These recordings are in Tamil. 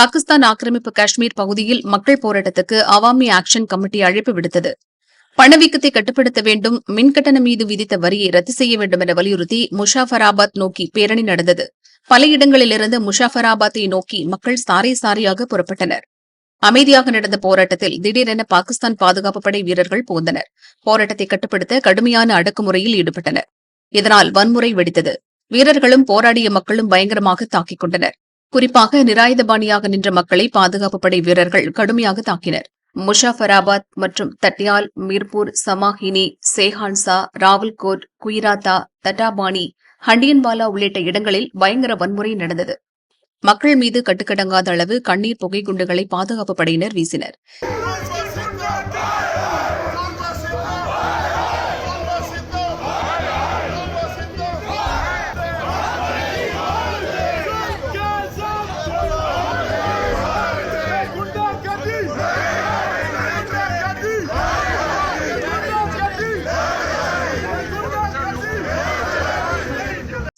பாகிஸ்தான் ஆக்கிரமிப்பு காஷ்மீர் பகுதியில் மக்கள் போராட்டத்துக்கு அவாமி ஆக்ஷன் கமிட்டி அழைப்பு விடுத்தது. பணவீக்கத்தை கட்டுப்படுத்த வேண்டும் மின்கட்டணம் மீது விதித்த வரியை ரத்து செய்ய வேண்டும் என வலியுறுத்தி முஷாஃபராபாத் நோக்கி பேரணி நடந்தது. பல இடங்களிலிருந்து முஷாஃபராபாத்தை நோக்கி மக்கள் சாரை சாரியாக புறப்பட்டனர். அமைதியாக நடந்த போராட்டத்தில் திடீரென பாகிஸ்தான் பாதுகாப்பு படை வீரர்கள் புகுந்தனர். போராட்டத்தை கட்டுப்படுத்த கடுமையான அடக்குமுறையில் ஈடுபட்டனர். இதனால் வன்முறை வெடித்தது. வீரர்களும் போராடிய மக்களும் பயங்கரமாக தாக்கிக் கொண்டனர். குறிப்பாக நிராயுதபாணியாக நின்ற மக்களை பாதுகாப்பு படை வீரர்கள் கடுமையாக தாக்கினர். முஷாஃபராபாத் மற்றும் தட்டியால் மீர்பூர் சமாஹினி சேஹான்சா ராவல்கோட் குயிராத்தா தட்டாபாணி ஹண்டியன்வாலா உள்ளிட்ட இடங்களில் பயங்கர வன்முறை நடந்தது. மக்கள் மீது கட்டுக்கடங்காத அளவு கண்ணீர் புகை குண்டுகளை பாதுகாப்பு படையினர் வீசினர்.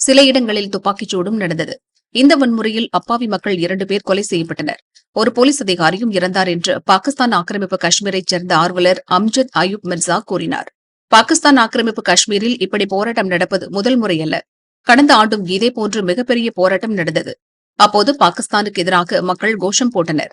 சில இடங்களில் துப்பாக்கிச் சூடும் நடந்தது. இந்த வன்முறையில் அப்பாவி மக்கள் இரண்டு பேர் கொலை செய்யப்பட்டனர். ஒரு போலீஸ் அதிகாரியும் இறந்தார் என்று பாகிஸ்தான் ஆக்கிரமிப்பு காஷ்மீரைச் சேர்ந்த ஆர்வலர் அம்ஜத் அயூப் மிர்சா கூறினார். பாகிஸ்தான் ஆக்கிரமிப்பு காஷ்மீரில் இப்படி போராட்டம் நடப்பது முதல் முறையல்ல. கடந்த ஆண்டும் இதேபோன்று மிகப்பெரிய போராட்டம் நடந்தது. அப்போது பாகிஸ்தானுக்கு எதிராக மக்கள் கோஷம் போட்டனர்.